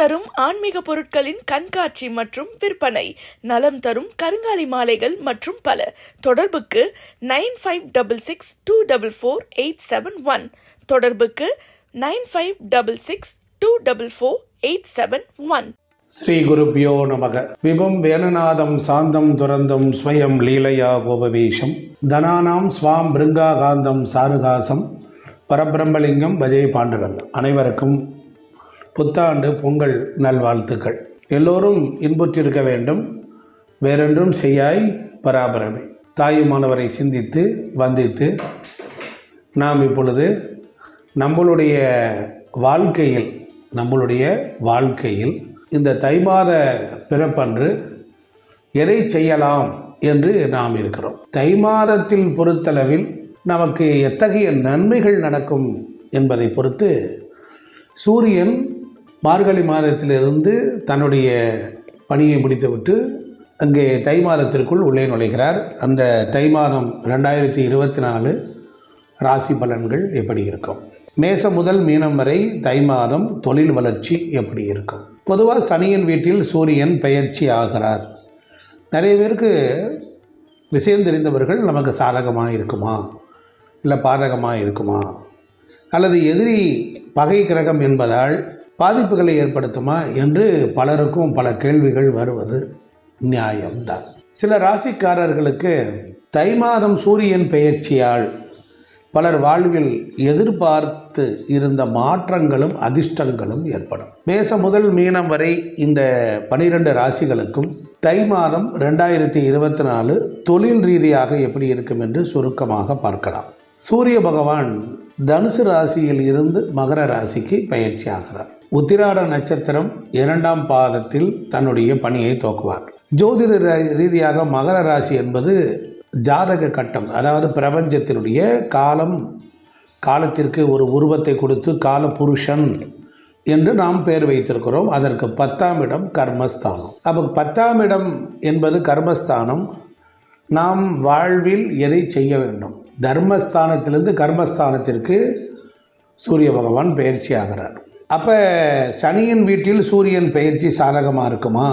தரும் ஆன்மீக பொருட்களின் கண்காட்சி மற்றும் விற்பனை நலம் தரும் கருங்காலி மாலைகள் மற்றும் பல. தொடர்புக்கு nine five double six two double four eight seven one. தொடர்புக்கு nine five double six two double four eight seven one. Sri குருப்பியோ நமக. விபம் வேலநாதம் சாந்தம் துரந்தம் ஸ்வயம் லீலையா கோபவேஷம். தனானாம் ஸ்வாம் பிருங்காகாந்தம் சாருகாசம். பரபிரம்மலிங்கம் பஜே பாண்டுரங்கம். அனைவருக்கும் புத்தாண்டு பொங்கல் நல்வாழ்த்துக்கள். எல்லோரும் இன்புற்றிருக்க வேண்டும். வேறொன்றும் செய்யாய் பராபரமே. தாயுமானவரை சிந்தித்து வந்தித்து நாம் இப்பொழுது நம்மளுடைய வாழ்க்கையில் நம்மளுடைய வாழ்க்கையில் இந்த தை மாத பிறப்பன்று எதை செய்யலாம் என்று நாம் இருக்கிறோம். தை மாதத்தில் பொறுத்தளவில் நமக்கு எத்தகைய நன்மைகள் நடக்கும் என்பதை பொறுத்து சூரியன் மார்கழி மாதத்திலிருந்து தன்னுடைய பணியை முடித்துவிட்டு அங்கே தை மாதத்திற்குள் உள்ளே நுழைகிறார். அந்த தை மாதம் ரெண்டாயிரத்தி இருபத்தி நாலு ராசி பலன்கள் எப்படி இருக்கும்? மேசம் முதல் மீனம் வரை தை மாதம் தொழில் வளர்ச்சி எப்படி இருக்கும்? பொதுவாக சனியின் வீட்டில் சூரியன் பெயர்ச்சி ஆகிறார். நிறைய பேருக்கு விஷயம் தெரிந்தவர்கள் நமக்கு சாதகமாக இருக்குமா? இல்லை பாதகமாக இருக்குமா? அல்லது எதிரி பகை கிரகம் என்பதால் பாதிப்புகளை ஏற்படுத்துமா என்று பலருக்கும் பல கேள்விகள் வருவது நியாயம்தான். சில ராசிக்காரர்களுக்கு தை மாதம் சூரியன் பெயர்ச்சியால் பலர் வாழ்வில் எதிர்பார்த்து இருந்த மாற்றங்களும் அதிர்ஷ்டங்களும் ஏற்படும். மேச முதல் மீனம் வரை இந்த பனிரெண்டு ராசிகளுக்கும் தை மாதம் ரெண்டாயிரத்தி இருபத்தி நாலு தொழில் ரீதியாக எப்படி இருக்கும் என்று சுருக்கமாக பார்க்கலாம். சூரிய பகவான் தனுசு ராசியில் இருந்து மகர ராசிக்கு பயிற்சி ஆகிறார். உத்திராட நட்சத்திரம் இரண்டாம் பாதத்தில் தன்னுடைய பணியை துவக்குவார். ஜோதிட ரீதியாக மகர ராசி என்பது ஜாதக கட்டம் அதாவது பிரபஞ்சத்தினுடைய காலம் காலத்திற்கு ஒரு உருவத்தை கொடுத்து கால புருஷன் என்று நாம் பெயர் வைத்திருக்கிறோம். அதற்கு பத்தாம் இடம் கர்மஸ்தானம். அப்போ பத்தாம் இடம் என்பது கர்மஸ்தானம். நாம் வாழ்வில் எதை செய்ய வேண்டும்? தர்மஸ்தானத்திலிருந்து கர்மஸ்தானத்திற்கு சூரிய பகவான் பயிற்சி ஆகிறார். அப்போ சனியின் வீட்டில் சூரியன் பயிற்சி சாதகமாக இருக்குமா?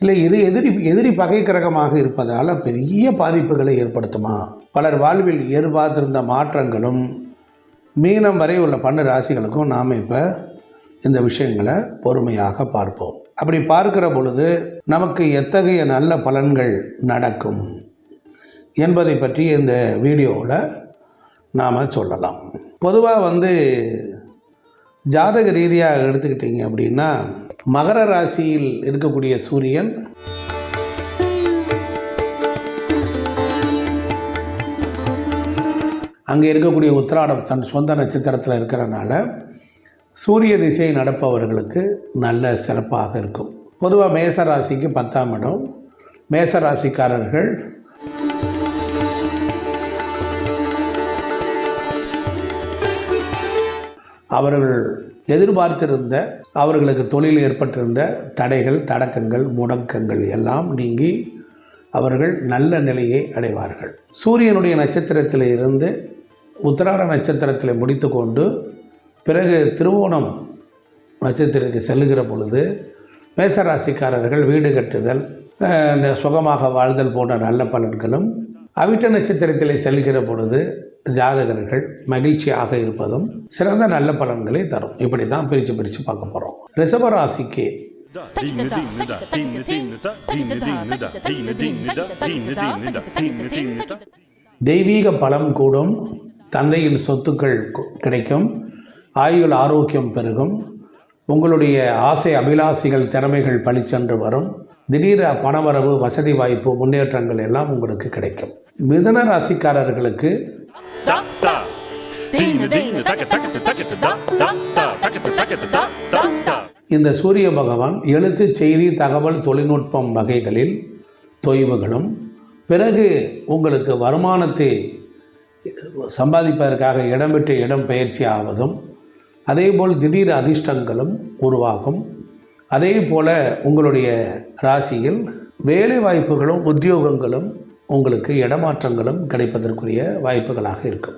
இல்லை இது எதிரி எதிரி பகை கிரகமாக இருப்பதால் பெரிய பாதிப்புகளை ஏற்படுத்துமா? பலர் வாழ்வில் எதிர்பார்த்திருந்த மாற்றங்களும் மீனம் வரை உள்ள பண்ணு ராசிகளுக்கும் நாம் இப்போ இந்த விஷயங்களை பொறுமையாக பார்ப்போம். அப்படி பார்க்கிற பொழுது நமக்கு எத்தகைய நல்ல பலன்கள் நடக்கும் என்பதை பற்றி இந்த வீடியோவில் நாம் சொல்லலாம். பொதுவாக வந்து ஜாதக ரீதியாக எடுத்துக்கிட்டீங்க அப்படின்னா மகர ராசியில் இருக்கக்கூடிய சூரியன் அங்கே இருக்கக்கூடிய உத்திராடம் தன் சொந்த நட்சத்திரத்தில் இருக்கிறனால சூரிய திசை நடப்பவர்களுக்கு நல்ல சிறப்பாக இருக்கும். பொதுவாக மேச ராசிக்கு பத்தாம் இடம். மேச அவர்கள் எதிர்பார்த்திருந்த அவர்களுக்கு தொழில் ஏற்பட்டிருந்த தடைகள் தடக்கங்கள் முடக்கங்கள் எல்லாம் நீங்கி அவர்கள் நல்ல நிலையை அடைவார்கள். சூரியனுடைய நட்சத்திரத்தில் இருந்து உத்தராட நட்சத்திரத்தில் முடித்துக்கொண்டு பிறகு திருவோணம் நட்சத்திரத்துக்கு செல்லுகிற பொழுது மேசராசிக்காரர்கள் வீடு கட்டுதல் சுகமாக வாழ்தல் போன்ற நல்ல பலன்களும் அவிட்ட நட்சத்திரத்தில் செல்கிற பொழுது ஜாதகர்கள் மகிழ்ச்சியாக இருப்பதும் சிறந்த நல்ல பலன்களை தரும். இப்படி தான் பிரித்து பிரித்து பார்க்க போகிறோம் ரிஷபராசிக்கு. Dine தெய்வீக பலம் கூடும் தந்தையின் சொத்துக்கள் கிடைக்கும் ஆயுள் ஆரோக்கியம் பெருகும் உங்களுடைய ஆசை அபிலாசிகள் திறமைகள் பளிச்சென்று வரும் திடீர் பணவரவு வசதி வாய்ப்பு முன்னேற்றங்கள் எல்லாம் உங்களுக்கு கிடைக்கும். மிதன ராசிக்காரர்களுக்கு இந்த சூரிய பகவான் எழுத்து செய்தி தகவல் தொழில்நுட்பம் வகைகளில் தொய்வுகளும் பிறகு உங்களுக்கு வருமானத்தை சம்பாதிப்பதற்காக இடம்பெற்ற இடம் பயிற்சி ஆவதும் அதேபோல் திடீர் அதிர்ஷ்டங்களும் உருவாகும். அதே போல் உங்களுடைய ராசியில் வேலை வாய்ப்புகளும் உத்தியோகங்களும் உங்களுக்கு இடமாற்றங்களும் கிடைப்பதற்குரிய வாய்ப்புகளாக இருக்கும்.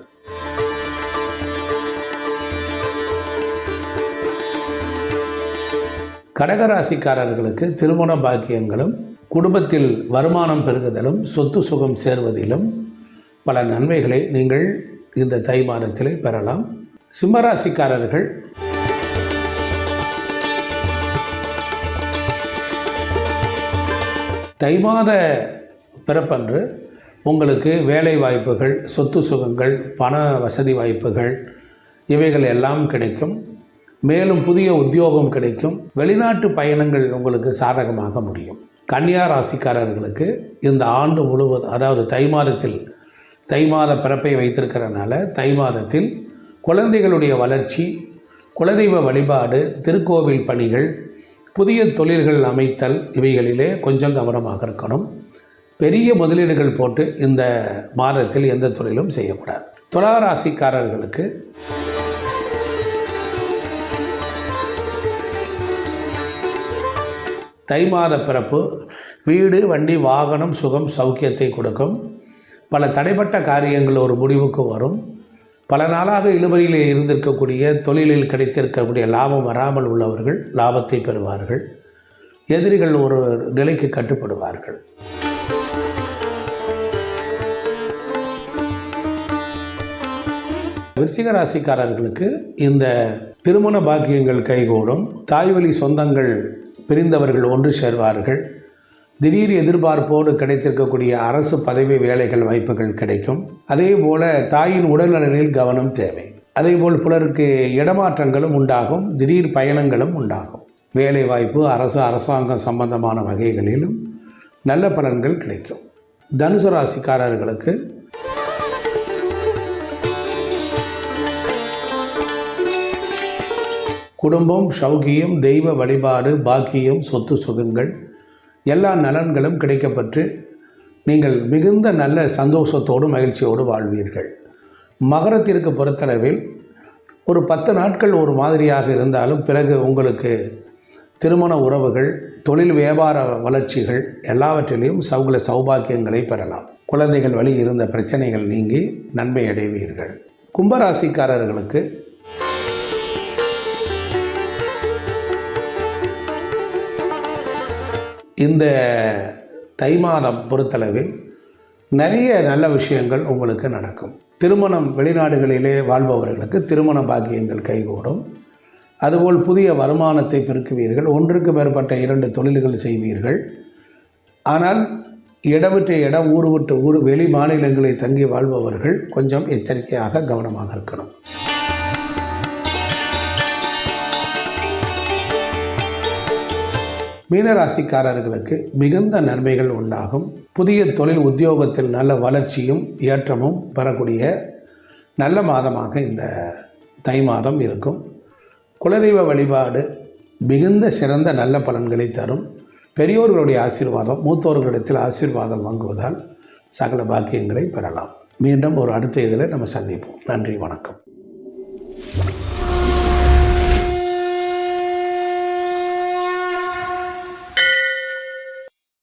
கடகராசிக்காரர்களுக்கு திருமண பாக்கியங்களும் குடும்பத்தில் வருமானம் பெருகுதலும் சொத்து சுகம் சேர்வதிலும் பல நன்மைகளை நீங்கள் இந்த தை மாதத்திலே பெறலாம். சிம்மராசிக்காரர்கள் தை மாத பிறப்பன்று உங்களுக்கு வேலை வாய்ப்புகள் சொத்து சுகங்கள் பண வசதி வாய்ப்புகள் இவைகள் எல்லாம் கிடைக்கும். மேலும் புதிய உத்தியோகம் கிடைக்கும். வெளிநாட்டு பயணங்கள் உங்களுக்கு சாதகமாக முடியும். கன்னியா ராசிக்காரர்களுக்கு இந்த ஆண்டு முழுவதும் அதாவது தை மாதத்தில் தை மாத பிறப்பை வைத்திருக்கிறனால தை மாதத்தில் குழந்தைகளுடைய வளர்ச்சி குலதெய்வ வழிபாடு திருக்கோவில் பணிகள் புதிய தொழில்கள் அமைத்தல் இவைகளிலே கொஞ்சம் கவனமாக இருக்கணும். பெரிய முதலீடுகள் போட்டு இந்த மாதத்தில் எந்த தொழிலும் செய்யக்கூடாது. துளாராசிக்காரர்களுக்கு தை மாத பிறப்பு வீடு வண்டி வாகனம் சுகம் சௌக்கியத்தை கொடுக்கும். பல தடைப்பட்ட காரியங்கள் ஒரு முடிவுக்கு வரும். பல நாளாக இழுபறியில் இருந்திருக்கக்கூடிய தொழிலில் கிடைத்திருக்கக்கூடிய லாபம் வராமல் உள்ளவர்கள் லாபத்தை பெறுவார்கள். எதிரிகள் ஒரு நிலைக்கு கட்டுப்படுவார்கள். விருச்சிக ராசிக்காரர்களுக்கு இந்த திருமண பாக்கியங்கள் கைகூடும். தாய்வழி சொந்தங்கள் பிரிந்தவர்கள் ஒன்று சேர்வார்கள். திடீர் எதிர்பார்ப்போடு கிடைத்திருக்கக்கூடிய அரசு பதவி வேலைகள் வாய்ப்புகள் கிடைக்கும். அதே போல தாயின் உடல்நலனில் கவனம் தேவை. அதேபோல் புலருக்கு இடமாற்றங்களும் உண்டாகும். திடீர் பயணங்களும் உண்டாகும். வேலை வாய்ப்பு அரசு அரசாங்கம் சம்பந்தமான வகைகளிலும் நல்ல பலன்கள் கிடைக்கும். தனுசு ராசிக்காரர்களுக்கு குடும்பம் சௌகியம் தெய்வ வழிபாடு பாக்கியம் சொத்து சுகங்கள் எல்லா நலன்களும் கிடைக்கப்பட்டு நீங்கள் மிகுந்த நல்ல சந்தோஷத்தோடு மகிழ்ச்சியோடு வாழ்வீர்கள். மகரத்திற்கு பொறுத்தளவில் ஒரு பத்து நாட்கள் ஒரு மாதிரியாக இருந்தாலும் பிறகு உங்களுக்கு திருமண உறவுகள் தொழில் வியாபார வளர்ச்சிகள் எல்லாவற்றிலையும் சௌகல சௌபாக்கியங்களை பெறலாம். குழந்தைகள் வழி இருந்த பிரச்சனைகள் நீங்கி நன்மை அடைவீர்கள். கும்பராசிக்காரர்களுக்கு இந்த தை மாதம் பொறுத்தளவில் நிறைய நல்ல விஷயங்கள் உங்களுக்கு நடக்கும். திருமணம் வெளிநாடுகளிலே வாழ்பவர்களுக்கு திருமண பாக்கியங்கள் கைகூடும். அதுபோல் புதிய வருமானத்தை பெருக்குவீர்கள். ஒன்றுக்கு மேற்பட்ட இரண்டு தொழில்கள் செய்வீர்கள். ஆனால் இடம் விட்டு இடம் ஊர் விட்டு ஊர் வெளி மாநிலங்களில் தங்கி வாழ்பவர்கள் கொஞ்சம் எச்சரிக்கையாக கவனமாக இருக்கணும். மீனராசிக்காரர்களுக்கு மிகுந்த நன்மைகள் உண்டாகும். புதிய தொழில் உத்தியோகத்தில் நல்ல வளர்ச்சியும் ஏற்றமும் பெறக்கூடிய நல்ல மாதமாக இந்த தை மாதம் இருக்கும். குலதெய்வ வழிபாடு மிகுந்த சிறந்த நல்ல பலன்களை தரும். பெரியோர்களுடைய ஆசீர்வாதம் மூத்தோர்களிடத்தில் ஆசீர்வாதம் வாங்குவதால் சகல பாக்கியங்களை பெறலாம். மீண்டும் ஒரு அடுத்த இதில் நம்ம சந்திப்போம். நன்றி வணக்கம்.